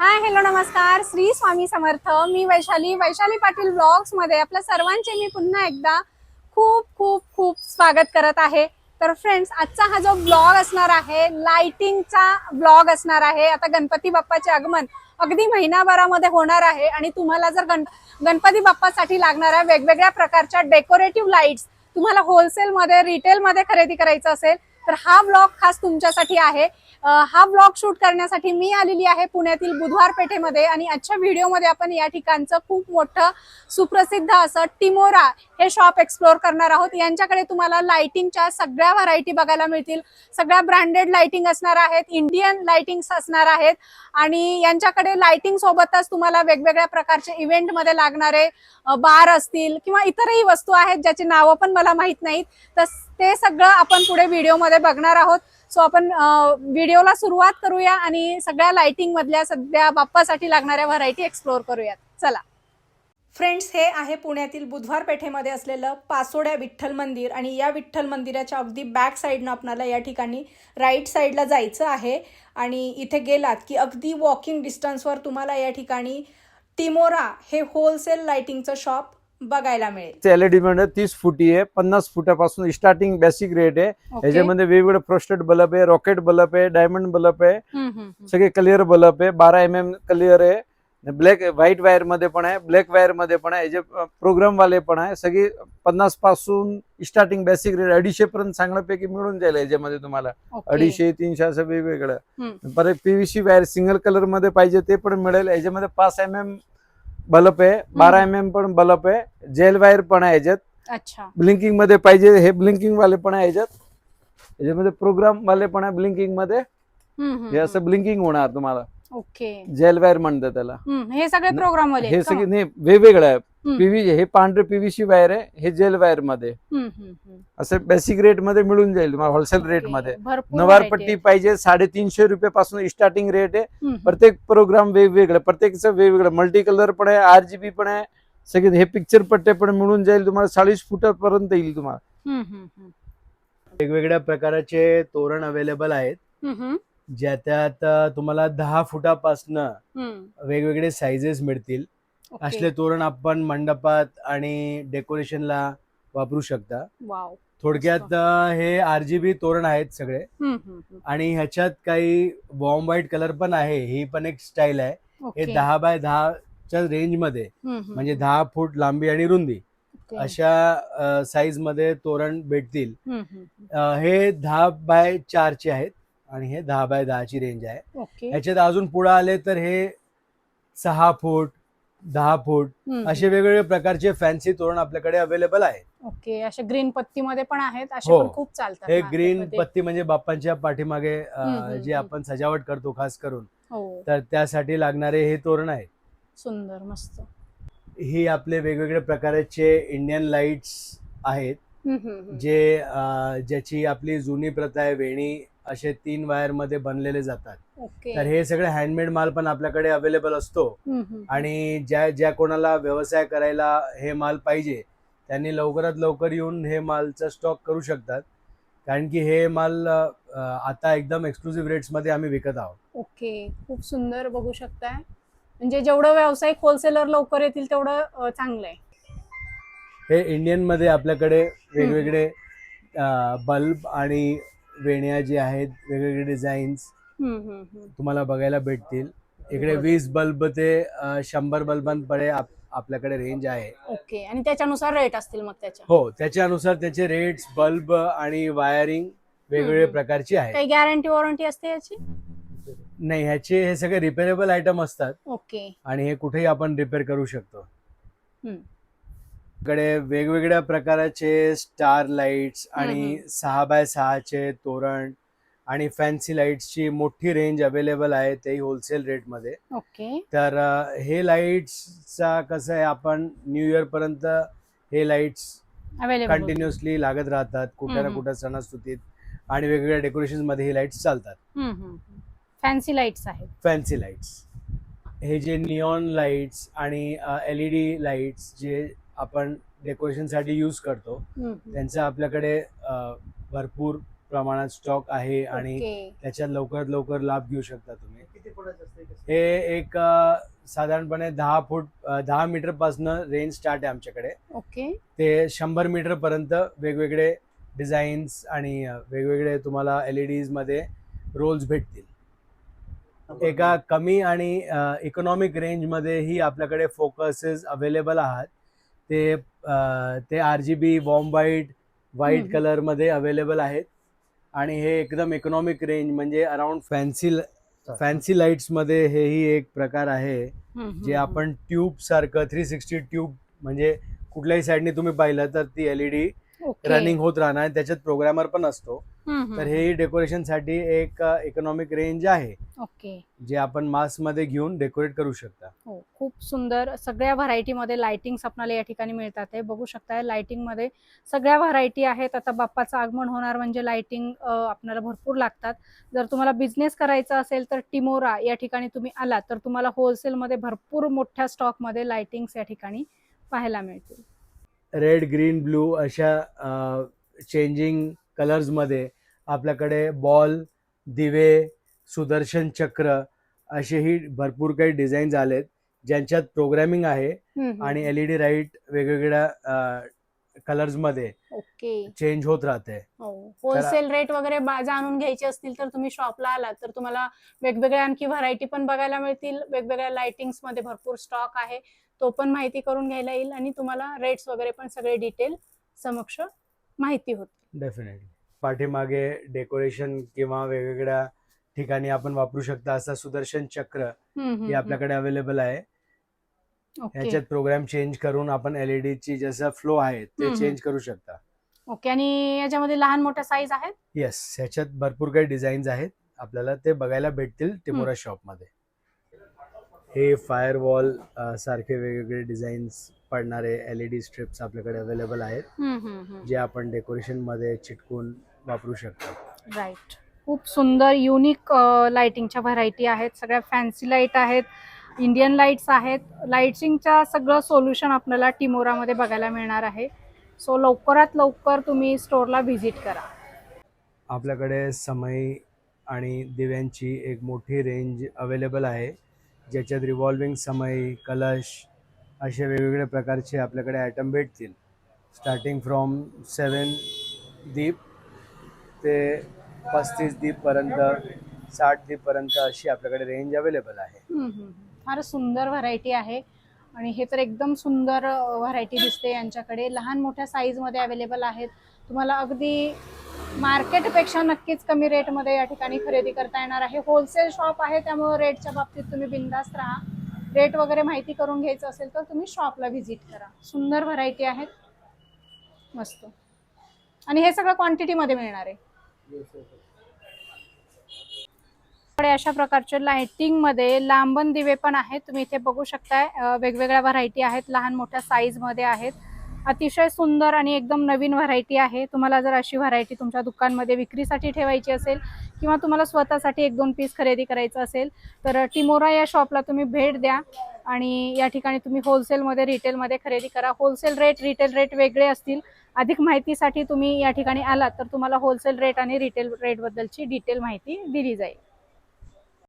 हाय hello नमस्कार. श्री स्वामी समर्थ. मी वैशाली वैशाली पाटील ब्लॉग्समध्ये आपल्या सर्वांचे मी पुन्हा एकदा खूप खूप खूप स्वागत करत आहे. तर फ्रेंड्स आजचा हा जो ब्लॉग असणार आहे लाइटिंगचा ब्लॉग असणार आहे. आता गणपती बाप्पाचे आगमन अगदी महिनाभरामध्ये होणार आहे आणि तुम्हाला जर गण गणपती बाप्पासाठी लागणाऱ्या वेगवेगळ्या प्रकारच्या डेकोरेटिव्ह लाईट्स तुम्हाला होलसेलमध्ये रिटेलमध्ये खरेदी करायचं असेल तर हा ब्लॉग खास तुमच्यासाठी आहे. हा ब्लॉग शूट करण्यासाठी मी आलेली आहे पुण्यातील बुधवार पेठेमध्ये आणि आजच्या व्हिडिओमध्ये आपण या ठिकाणचं खूप मोठं सुप्रसिद्ध असं टिमोरा हे शॉप एक्सप्लोर करणार आहोत. यांच्याकडे तुम्हाला लाइटिंगच्या सगळ्या व्हरायटी बघायला मिळतील. सगळ्या ब्रँडेड लाइटिंग असणार आहेत इंडियन लाइटिंग्स असणार आहेत आणि यांच्याकडे लाइटिंग सोबतच तुम्हाला वेगवेगळ्या प्रकारचे इव्हेंटमध्ये लागणारे बार असतील किंवा इतरही वस्तू आहेत ज्याची नावं पण मला माहीत नाहीत. तर ते सगळं आपण पुढे व्हिडिओमध्ये बघणार आहोत. सो आपण व्हिडिओला सुरुवात करूया आणि सगळ्या लाइटिंग मधल्या सध्या बाप्पासाठी लागणाऱ्या व्हरायटी एक्सप्लोर करूयात. चला. फ्रेंड्स हे आहे पुण्यातील बुधवार पेठेमध्ये असलेलं पासोड्या विठ्ठल मंदिर आणि या विठ्ठल मंदिराच्या अगदी बॅक साईडनं आपणाला या ठिकाणी राईट साईडला जायचं आहे. आणि इथे गेलात की अगदी वॉकिंग डिस्टन्सवर तुम्हाला या ठिकाणी टिमोरा हे होलसेल लाइटिंगचं शॉप बघायला मिळेल. एलईडी मध्ये तीस फुटी आहे पन्नास फुटापासून स्टार्टिंग बेसिक रेट आहे. याच्यामध्ये वेगवेगळे प्रोस्टेट बल्ब आहे रॉकेट बल्ब आहे डायमंड बल्ब आहे. सगळे क्लिअर बल्ब आहे बारा एम एम क्लिअर आहे. ब्लॅक व्हाईट वायरमध्ये पण आहे ब्लॅक वायरमध्ये पण आहे जे प्रोग्राम वाले पण आहे सगळी पन्नासपासून स्टार्टिंग बेसिक रेट अडीचशे पर्यंत चांगल्यापैकी मिळून जाईल याच्यामध्ये तुम्हाला. अडीचशे तीनशे असं वेगवेगळं. परत पीव्हीसी वायर सिंगल कलरमध्ये पाहिजे ते पण मिळेल. याच्यामध्ये पाच एम एम बल्ब आहे. बारा एम एम पण बल्ब आहे. जेल वायर पण आहे याच्यात अच्छा. ब्लिंकिंगमध्ये पाहिजे हे ब्लिंकिंग वाले पण आहे याच्यात याच्यामध्ये प्रोग्राम वाले पण आहे ब्लिंकिंगमध्ये. हे असं ब्लिंकिंग होणार तुम्हाला. ओके. जेल वायर म्हणतात त्याला. हे सगळे प्रोग्राम वाले हे सगळे नाही वेगवेगळं आहे. पीव्ही हे पांढरे पीव्हीसी वायर आहे हे जेल वायरमध्ये. असं बेसिक रेटमध्ये मिळून जाईल तुम्हाला होलसेल रेट. मध्ये. नवार पट्टी. पाहिजे साडेतीनशे रुपये पासून स्टार्टिंग रेट आहे प्रत्येक प्रोग्राम वेगवेगळं प्रत्येकचं वेगवेगळं. मल्टी कलर पण आहे आरजीबी पण आहे. सगळे हे पिक्चर पट्टे पण मिळून जाईल तुम्हाला चाळीस फुटापर्यंत येईल तुम्हाला. वेगवेगळ्या प्रकारचे तोरण अवेलेबल आहेत. हम्म, हम्म, ज्या त्यात अ, तुम्हाला दहा फुटापासनं. वेगवेगळे साइजेस मिळतील. असले तोरण आपण मंडपात आणि डेकोरेशनला वापरू शकता. थोडक्यात हे आरजीबी तोरण आहेत सगळे. आणि ह्याच्यात काही वॉर्म व्हाईट कलर पण आहे. ही पण एक स्टाईल आहे. हे दहा बाय दहाच्या रेंजमध्ये. म्हणजे दहा फूट लांबी आणि रुंदी. अशा साईजमध्ये तोरण भेटतील. हे दहा बाय चारचे आहेत. आणि हे दहा बाय दहाची रेंज आहे. ओके. ह्याच्यात अजून पुढे आले तर हे सहा फूट दहा फूट असे वेगवेगळे प्रकारचे फॅन्सी तोरण आपल्याकडे अवेलेबल आहेत ओके असे ग्रीन पत्ती मध्ये पण आहेत असे हो. पण खूप चालतात हे ग्रीन. पत्ती म्हणजे बाप्पांच्या पाठीमागे हम्म, जे हम्म. आपण सजावट करतो खास करून. हो. तर त्यासाठी लागणारे हे तोरण आहेत सुंदर मस्त. ही आपले वेगवेगळे प्रकारचे इंडियन लाईट्स आहेत. हम्म, हम्म, हम्म. जे अ, ज्याची आपली जुनी प्रथा आहे वेणी असे तीन वायरमध्ये बनलेले जातात. तर हे सगळे हँडमेड माल पण आपल्याकडे अवेलेबल असतो. आणि ज्या ज्या कोणाला व्यवसाय करायला हे माल पाहिजे त्यांनी लवकरात लवकर येऊन हे मालचा स्टॉक करू शकतात. कारण की हे माल आता एकदम एक्सक्लुझिव्ह रेट्समध्ये आम्ही विकत आहोत. ओके. खूप सुंदर बघू शकताय. म्हणजे जेवढं व्यावसायिक होलसेलर लवकर येतील तेवढं चांगलं आहे. हे इंडियनमध्ये आपल्याकडे वेगवेगळे बल्ब आणि वेण्या जे आहेत वेगवेगळे डिझाईन्स. तुम्हाला बघायला भेटतील. इकडे वीस बल्ब ते शंभर बल्बांपर्यंत आप- आपल्याकडे रेंज आहे. ओके आणि त्याच्यानुसार रेट असतील मग त्याच्या. हो त्याच्यानुसार त्याचे रेट्स बल्ब आणि वायरिंग वेगवेगळे. प्रकारची आहे काही गॅरंटी वॉरंटी असते याची? नाही ह्याचे हे सगळे रिपेरेबल आयटम असतात. ओके. आणि हे कुठेही आपण रिपेअर करू शकतो. कडे वेगवेगळ्या प्रकाराचे स्टार लाईट्स आणि. सहा बाय सहाचे तोरण आणि फॅन्सी लाईट्सची मोठी रेंज अवेलेबल आहे तेही होलसेल रेटमध्ये. ओके. तर अ, हे लाईट्सचा कसं आहे आपण न्यू इयर पर्यंत हे लाईट्स अवेलेबल कंटिन्युअसली लागत राहतात कुठे ना हम्म. कुठे सणास्तुतीत आणि वेगवेगळ्या डेकोरेशनमध्ये हे लाईट्स चालतात. फॅन्सी लाईट्स आहेत. Fancy lights. हे जे निऑन लाईट्स आणि एल ई डी लाईट्स जे आपण डेकोरेशनसाठी यूज करतो. त्यांचा आपल्याकडे भरपूर प्रमाणात स्टॉक आहे आणि त्याच्यात लवकरात लवकर लाभ घेऊ शकता तुम्ही? हे एक साधारणपणे दहा फूट दहा मीटर पासन रेंज स्टार्ट आहे आमच्याकडे. ओके. ते शंभर मीटर पर्यंत वेगवेगळे डिझाईन्स आणि वेगवेगळे तुम्हाला एलईडीजमध्ये रोल्स भेटतील. एका कमी आणि इकॉनॉमिक रेंजमध्येही आपल्याकडे फोकसेस अवेलेबल आहात. ते अ, ते R G B warm white white hmm. कलरमध्ये अवेलेबल आहेत. आणि हे एकदम इकॉनॉमिक रेंज म्हणजे अराउंड फॅन्सी फॅन्सी लाईट्समध्ये हेही एक प्रकार आहे. जे आपण ट्यूब सारखं थ्री सिक्स्टी ट्यूब म्हणजे कुठल्याही साईडने तुम्ही पाहिलं तर ती एलईडी रनिंग होत राहणार. त्याच्यात प्रोग्रामर पण असतो. तर हेही डेकोरेशनसाठी एक इकॉनॉमिक रेंज आहे. ओके जे आपण मास्कमध्ये घेऊन डेकोरेट करू शकता. हो. खूप सुंदर सगळ्या व्हरायटीमध्ये लायटिंग्स लाइटिंग्स आपल्याला या ठिकाणी मिळतात आहे. बघू शकताय लायटिंगमध्ये सगळ्या व्हरायटी आहेत. आता बाप्पाचं आगमन होणार म्हणजे लाइटिंग आपल्याला भरपूर लागतात. जर तुम्हाला बिझनेस करायचा असेल तर टिमोरा या ठिकाणी तुम्ही आलात तर तुम्हाला होलसेलमध्ये भरपूर मोठ्या स्टॉकमध्ये लायटिंग्स लाइटिंग्स या ठिकाणी पाहायला मिळतील. रेड ग्रीन ब्लू अशा चेंजिंग कलर्समध्ये आपल्याकडे बॉल दिवे सुदर्शन चक्र असेही भरपूर काही डिझाईन्स आलेत. ज्यांच्यात प्रोग्रामिंग आहे आणि एलईडी लाइट वेगवेगळ्या कलर्समध्ये ओके. चेंज होत राहते. हो. होलसेल रेट वगैरे जाणून घ्यायचे असतील तर तुम्ही शॉपला आलात तर तुम्हाला वेगवेगळ्या आणखी व्हरायटी पण बघायला मिळतील. वेगवेगळ्या लाइटिंग्समध्ये भरपूर स्टॉक आहे. तो पण माहिती करून घ्यायला येईल आणि तुम्हाला रेट्स वगैरे पण सगळे डिटेल समक्ष माहिती होते डेफिनेटली. पाठीमागे डेकोरेशन किंवा वेगवेगळ्या ठिकाणी आपण वापरू शकता असं सुदर्शन चक्र हे आपल्याकडे अवेलेबल आहे. ह्याच्यात प्रोग्राम चेंज करून आपण एलईडी ची जसं फ्लो आहे ते. चेंज करू शकता. ओके आणि याच्यामध्ये लहान मोठ्या साईज आहेत? येस ह्याच्यात भरपूर काही डिझाईन्स आहेत. आपल्याला ते बघायला भेटतील टिमोरा शॉपमध्ये हे फायर वॉल सारखे वेगवेगळे डिझाईन्स पडणारे एलईडी स्ट्रिप्स आपल्याकडे अवेलेबल आहेत. जे आपण डेकोरेशनमध्ये चिटकून वापरू शकतो राईट खूप सुंदर युनिक लाइटिंगच्या व्हरायटी आहेत. सगळ्या फॅन्सी लाइट आहेत. इंडियन लाईट्स आहेत. लाइटिंगच्या सगळं सोल्युशन आपल्याला टिमोरामध्ये बघायला मिळणार आहे. सो लवकरात लवकर तुम्ही स्टोअरला व्हिजिट करा. आपल्याकडे समई आणि दिव्यांची एक मोठी रेंज अवेलेबल आहे. ज्याच्यात रिव्हॉल्विंग समई कलश असे वेगवेगळ्या प्रकारचे आपल्याकडे आयटम भेटतील. स्टार्टिंग फ्रॉम सेवन दीप ते पस्तीस दीपपर्यंत साठ दीपपर्यंत अशी आपल्याकडे रेंज अवेलेबल आहे. फार सुंदर व्हरायटी आहे. आणि हे तर एकदम सुंदर व्हरायटी दिसते यांच्याकडे. लहान मोठ्या साईजमध्ये अवेलेबल आहेत. तुम्हाला अगदी मार्केटपेक्षा नक्कीच कमी रेटमध्ये या ठिकाणी खरेदी करता येणार आहे. होलसेल शॉप आहे त्यामुळे रेटच्या बाबतीत तुम्ही बिंदास्त राहा. रेट वगैरे माहिती करून घ्यायचं असेल तर तुम्ही शॉपला व्हिजिट करा. सुंदर व्हरायटी आहेत. मस्त. आणि हे सगळं क्वांटिटीमध्ये मिळणार आहे. अशा प्रकारचे लायटिंगमध्ये लांबन दिवे पण आहेत. तुम्ही इथे बघू शकताय वेगवेगळ्या व्हरायटी आहेत लहान मोठ्या साईजमध्ये आहेत. अतिशय सुंदर आणि एकदम नवीन व्हरायटी आहे. तुम्हाला जर अशी व्हरायटी तुमच्या दुकानमध्ये विक्रीसाठी ठेवायची असेल किंवा तुम्हाला स्वतःसाठी एक दोन पीस खरेदी करायचं असेल तर टिमोरा या शॉपला तुम्ही भेट द्या आणि या ठिकाणी तुम्ही होलसेलमध्ये रिटेलमध्ये खरेदी करा. होलसेल रेट रिटेल रेट वेगळे असतील. अधिक माहितीसाठी तुम्ही या ठिकाणी आलात तर तुम्हाला होलसेल रेट आणि रिटेल रेटबद्दलची डिटेल माहिती दिली जाईल.